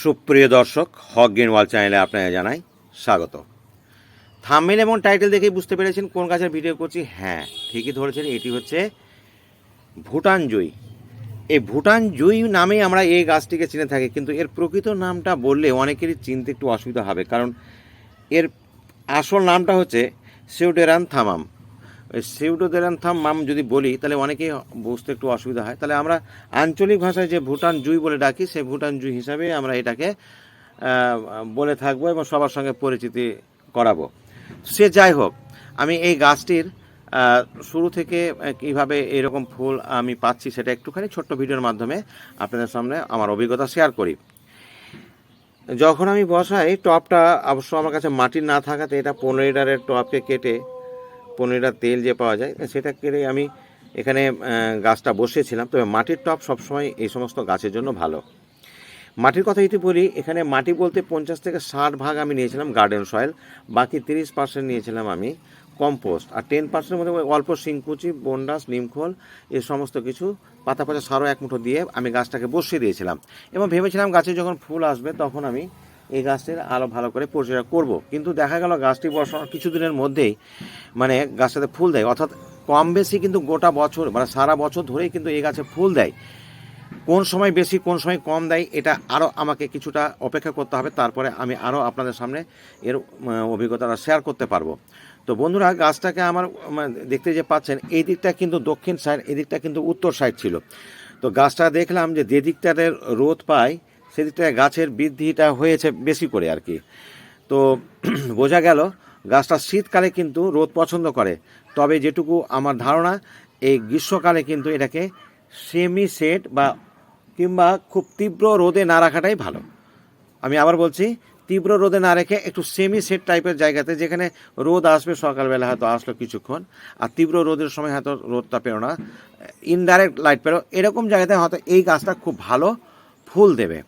সুপ্রিয় দর্শক, হক গেন ওয়াল চ্যানেলে আপনাকে জানাই স্বাগত। থামমেল এবং টাইটেল দেখেই বুঝতে পেরেছেন কোন গাছের ভিডিও করছি। হ্যাঁ ঠিকই ধরেছেন, এটি হচ্ছে ভুটান জুই। এই ভুটান জুই নামেই আমরা এই গাছটিকে চিনে থাকি, কিন্তু এর প্রকৃত নামটা বললে অনেকেরই চিনতে একটু অসুবিধা হবে, কারণ এর আসল নামটা হচ্ছে সিউডেরান থামাম। ওই সিউডোদেরান থামাম যদি বলি, তাহলে অনেকেই বুঝতে একটু অসুবিধা হয়। তাহলে আমরা আঞ্চলিক ভাষায় যে ভুটান জুই বলে ডাকি, সেই ভুটান জুই হিসাবে আমরা এটাকে বলে থাকব এবং সবার সঙ্গে পরিচিতি করাবো। সে যাই হোক, আমি এই গাছটির শুরু থেকে কীভাবে এরকম ফুল আমি পাচ্ছি সেটা একটুখানি ছোট্ট ভিডিওর মাধ্যমে আপনাদের সামনে আমার অভিজ্ঞতা শেয়ার করি। যখন আমি বসাই, টপটা অবশ্য আমার কাছে মাটির না থাকাতে এটা পনেরো লিটারের টপকে কেটে পনেরো তেল যে পাওয়া যায় সেটা কেটে আমি এখানে গাছটা বসিয়েছিলাম। তবে মাটির টপ সবসময় এই সমস্ত গাছের জন্য ভালো। মাটির কথা যদি বলি, এখানে মাটি বলতে পঞ্চাশ থেকে ষাট ভাগ আমি নিয়েছিলাম গার্ডেন সয়েল, বাকি তিরিশ পার্সেন্ট নিয়েছিলাম আমি কম্পোস্ট। আর টেন পার্সেন্টের মধ্যে অল্প শিংকুচি, বন্ডাস নিমখোল এ সমস্ত কিছু পাতা পাতা সারও এক মুঠো দিয়ে আমি গাছটাকে বসিয়ে দিয়েছিলাম। এবং ভেবেছিলাম গাছে যখন ফুল আসবে, তখন আমি এই গাছটির আরও ভালো করে পরিচর্যা করব। কিন্তু দেখা গেল গাছটি বসানোর কিছুদিনের মধ্যেই মানে গাছটাতে ফুল দেয়। অর্থাৎ কম বেশি কিন্তু গোটা বছর মানে সারা বছর ধরেই কিন্তু এই গাছে ফুল দেয়। কোন সময় বেশি কোন সময় কম দেয় এটা আরও আমাকে কিছুটা অপেক্ষা করতে হবে। তারপরে আমি আরও আপনাদের সামনে এর অভিজ্ঞতাটা শেয়ার করতে পারব। তো বন্ধুরা গাছটাকে আমার উম, দেখতে যে পাচ্ছেন এই দিকটা কিন্তু দক্ষিণ সাইড এই দিকটা কিন্তু উত্তর সাইড ছিল। তো গাছটা দেখলাম যে যে দিকটাতে রোদ পায় সেদিকটায় গাছের বৃদ্ধিটা হয়েছে বেশি করে আর কি। তো বোঝা গেল, গাছটা শীতকালে কিন্তু রোদ পছন্দ করে। তবে যেটুকু আমার ধারণা, এই গ্রীষ্মকালে কিন্তু এটাকে সেমি সেট বা কিংবা খুব তীব্র রোদে না রাখাটাই ভালো। আমি আবার বলছি, তীব্র রোদে না রেখে একটু সেমি সেট টাইপের জায়গাতে যেখানে রোদ আসবে সকালবেলা হয়তো আসলো কিছুক্ষণ, আর তীব্র রোদের সময় হয়তো রোদটা পেরো না ইনডাইরেক্ট লাইট পেরো, এরকম জায়গাতে হয়তো এই গাছটা খুব ভালো ফুল দেবে।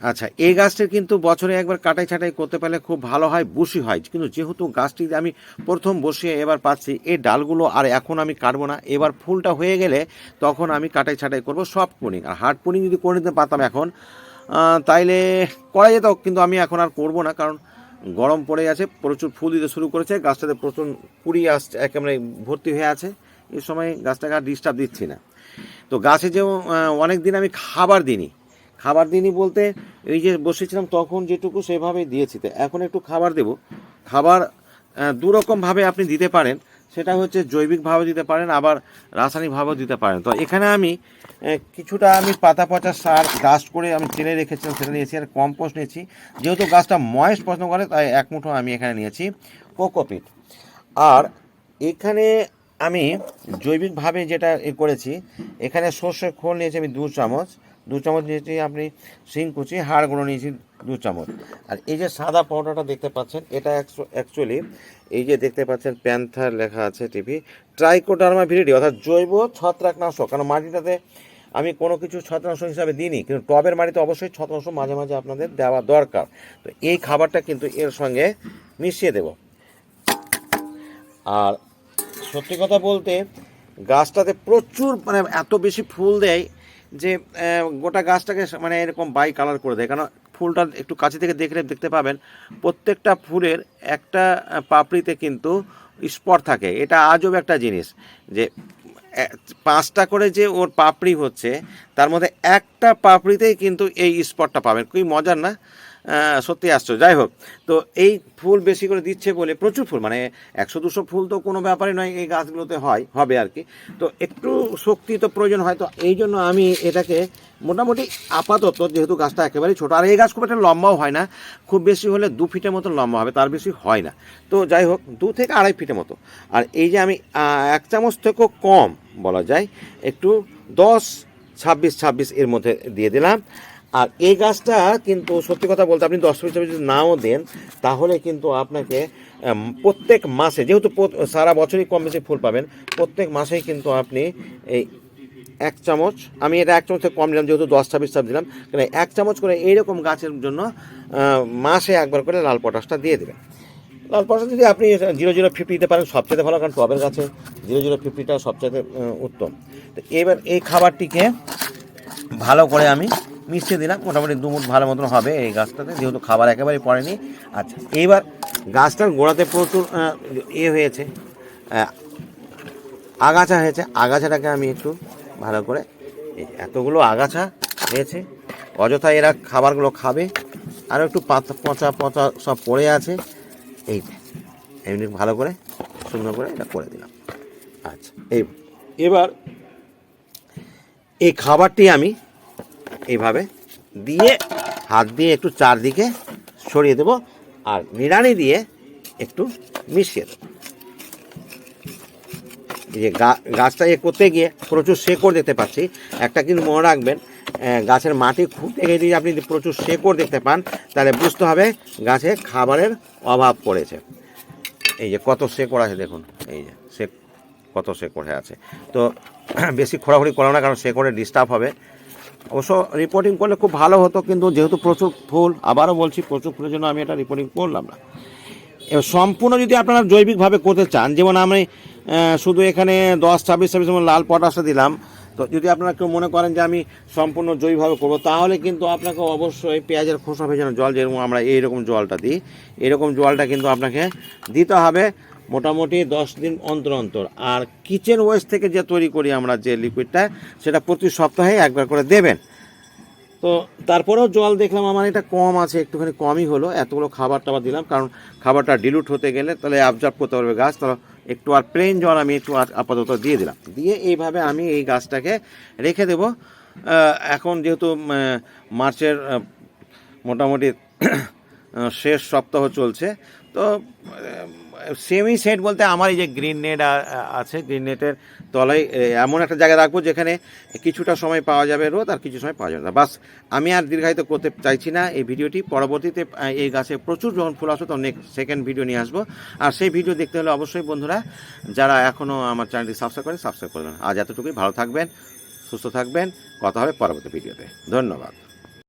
আচ্ছা এই গাছটির কিন্তু বছরে একবার কাটাই ছাটাই করতে পারলে খুব ভালো হয় বসি হয়। কিন্তু যেহেতু গাছটি আমি প্রথম বসিয়ে এবার পাচ্ছি, এই ডালগুলো আর এখন আমি কাটবো না। এবার ফুলটা হয়ে গেলে তখন আমি কাটাই ছাটাই করব সফট পুনিং আর হার্ড পুনিং যদি করে নিতে পারতাম এখন তাইলে করা যেত, কিন্তু আমি এখন আর করব না, কারণ গরম পড়ে গেছে, প্রচুর ফুল দিতে শুরু করেছে, গাছটাতে প্রচুর কুড়ি আসছে একেবারে ভর্তি হয়ে আছে। এই সময় গাছটাকে আর ডিস্টার্ব দিচ্ছি না। তো গাছে যে অনেক দিন আমি খাবার দিইনি খাবার দিনই বলতে এই যে বসেছিলাম তখন যেটুকু সেভাবেই দিয়েছি। তো এখন একটু খাবার দেব। খাবার আহ, দু রকমভাবে আপনি দিতে পারেন। সেটা হচ্ছে জৈবিকভাবে দিতে পারেন আবার রাসায়নিকভাবেও দিতে পারেন। তো এখানে আমি কিছুটা আমি পাতা পচা সার গাছ করে আমি চেনে রেখেছিলাম সেটা নিয়েছি আর কম্পোস্ট নিয়েছি। যেহেতু গাছটা ময়েস পছন্দ করে তাই এক মুঠো আমি এখানে নিয়েছি কোকোপিট। আর এখানে আমি জৈবিকভাবে যেটা এ করেছি এখানে সর্ষের খোল নিয়েছি আমি দু চামচ। দু চামচ নিয়েছি, আপনি শিংকুচি হাড় গুঁড়ো নিয়েছি দু চামচ। আর এই যে সাদা পাউডারটা দেখতে পাচ্ছেন, এটা অ্যাকচুয়ালি এই যে দেখতে পাচ্ছেন, প্যান্থার লেখা আছে টিভি, ট্রাইকোডার্মা ভিরিডি অর্থাৎ জৈব ছত্রাকনাশক। কারণ মাটিটাতে আমি কোনো কিছু ছত্রাকনাশক হিসাবে দিইনি, কিন্তু টবের মাটিতে অবশ্যই ছত্রাকনাশক মাঝে মাঝে আপনাদের দেওয়া দরকার। তো এই খাবারটা কিন্তু এর সঙ্গে মিশিয়ে দেবো। আর সত্যি কথা বলতে, গাছটাতে প্রচুর মানে এত বেশি ফুল দেয় যে গোটা গাছটাকে মানে এরকম বাই কালার করে দেয়। কারণ ফুলটা একটু কাছে থেকে দেখলে দেখতে পাবেন, প্রত্যেকটা ফুলের একটা পাপড়িতে কিন্তু স্পট থাকে। এটা আজব একটা জিনিস যে পাঁচটা করে যে ওর পাপড়ি হচ্ছে, তার মধ্যে একটা পাপড়িতেই কিন্তু এই স্পটটা পাবেন। খুবই মজার না? সত্যি আশ্চর্য। যাই হোক, তো এই ফুল বেশি করে দিচ্ছে বলে প্রচুর ফুল মানে একশো দুশো ফুল তো কোনো ব্যাপারই নয়, এই গাছগুলোতে হয়, হবে আর কি। তো একটু শক্তি তো প্রয়োজন হয়, তো এই জন্য আমি এটাকে মোটামুটি আপাতত, যেহেতু গাছটা একেবারেই ছোটো, আর এই গাছ খুব একটা লম্বাও হয় না, খুব বেশি হলে দু ফিটের মতো লম্বা হবে, তার বেশি হয় না। তো যাই হোক, দু থেকে আড়াই ফিটের মতো। আর এই যে আমি এক চামচ থেকেও কম বলা যায়, একটু দশ, ছাব্বিশ ছাব্বিশ এর মধ্যে দিয়ে দিলাম। আর এই গাছটা কিন্তু সত্যি কথা বলতে আপনি দশ পিস যদি নাও দেন, তাহলে কিন্তু আপনাকে প্রত্যেক মাসে, যেহেতু সারা বছরই কম বেশি ফুল পাবেন, প্রত্যেক মাসেই কিন্তু আপনি এই এক চামচ, আমি এটা এক চামচ থেকে কম দিলাম যেহেতু দশ ছাব্বিশ ছাব্বিশ দিলাম কারণ এক চামচ করে এইরকম গাছের জন্য মাসে একবার করে লাল পটাশটা দিয়ে দেবেন। লাল পটাশ যদি আপনি জিরো জিরো ফিফটি দিতে পারেন, সবচেয়ে ভালো, কারণ টবের গাছে জিরো জিরো ফিফটিটা সবচেয়ে উত্তম। তো এবার এই খাবারটিকে ভালো করে আমি মিশিয়ে দিলাম। মোটামুটি দু মুঠ ভালো মতন হবে এই গাছটাতে, যেহেতু খাবার একেবারেই পড়েনি। আচ্ছা এইবার গাছটার গোড়াতে প্রচুর এ হয়েছে আগাছা হয়েছে। আগাছাটাকে আমি একটু ভালো করে এতগুলো আগাছা হয়েছে, অযথা এরা খাবারগুলো খাবে। আরও একটু পাতা, পচা পচা সব পড়ে আছে। এই এমনি ভালো করে সুন্দর করে এটা করে দিলাম। আচ্ছা এই, এবার এই খাবারটি আমি এইভাবে দিয়ে হাত দিয়ে একটু চারদিকে সরিয়ে দেবো আর নিড়ানি দিয়ে একটু মিশিয়ে দেবো। এই যে গাছটা এ করতে গিয়ে প্রচুর শেকড় দেখতে পাচ্ছি। একটা কিন্তু মনে রাখবেন গাছের মাটি খুঁড়তে গিয়ে যদি আপনি প্রচুর শেকড় দেখতে পান, তাহলে বুঝতে হবে গাছে খাবারের অভাব পড়েছে। এই যে কত শেকড় আছে দেখুন, এই যে সে কত শেকড় আছে। তো বেশি খোঁড়াখুড়ি করো না, কারণ শেকড়ে ডিস্টার্ব হবে। অবশ্য রিপোর্টিং করলে খুব ভালো হতো, কিন্তু যেহেতু প্রচুর ফুল, আবারও বলছি প্রচুর ফুলের জন্য আমি এটা রিপোর্টিং করলাম না। এবার সম্পূর্ণ যদি আপনারা জৈবিকভাবে করতে চান, যেমন আমি শুধু এখানে দশ, ছাব্বিশ ছাব্বিশ যেমন লাল পটাশটা দিলাম, তো যদি আপনারা কেউ মনে করেন যে আমি সম্পূর্ণ জৈবভাবে করব, তাহলে কিন্তু আপনাকে অবশ্যই পেঁয়াজের খোসা ভেজানো জল, যেরকম আমরা এইরকম জলটা দিই, এরকম জলটা কিন্তু আপনাকে দিতে হবে। মোটামুটি দশ দিন অন্তর অন্তর। আর কিচেন ওয়েস্ট থেকে যে তৈরি করি আমরা যে লিকুইডটা সেটা প্রতি সপ্তাহে একবার করে দেবেন। তো তারপরেও জল দেখলাম, আমার এটা কম আছে, একটুখানি কমই হলো। এতগুলো খাবার টাবার দিলাম, কারণ খাবারটা ডিলুট হতে গেলে তাহলে অবজার্ভ করতে পারবে গাছ। তাহলে একটু আর প্লেন জল আমি একটু আপাতত দিয়ে দিলাম। দিয়ে এইভাবে আমি এই গাছটাকে রেখে দেব। এখন যেহেতু মার্চের মোটামুটি শেষ সপ্তাহ চলছে, তো সেমি সেট বলতে আমার এই যে গ্রিন নেট আছে গ্রিন নেটের তলায় এমন একটা জায়গায় রাখব যেখানে কিছুটা সময় পাওয়া যাবে রোদ আর কিছু সময় পাওয়া যাবে না। বাস, আমি আর দীর্ঘায়িত করতে চাইছি না এই ভিডিওটি। পরবর্তীতে এই গাছে প্রচুর যখন ফুল আসবে তখন নেক্সট সেকেন্ড ভিডিও নিয়ে আসব। আর সেই ভিডিও দেখতে হলে অবশ্যই বন্ধুরা, যারা এখনও আমার চ্যানেলটি সাবস্ক্রাইব করেন সাবস্ক্রাইব করবেন আজ এতটুকুই। ভালো থাকবেন, সুস্থ থাকবেন। কথা হবে পরবর্তী ভিডিওতে ধন্যবাদ।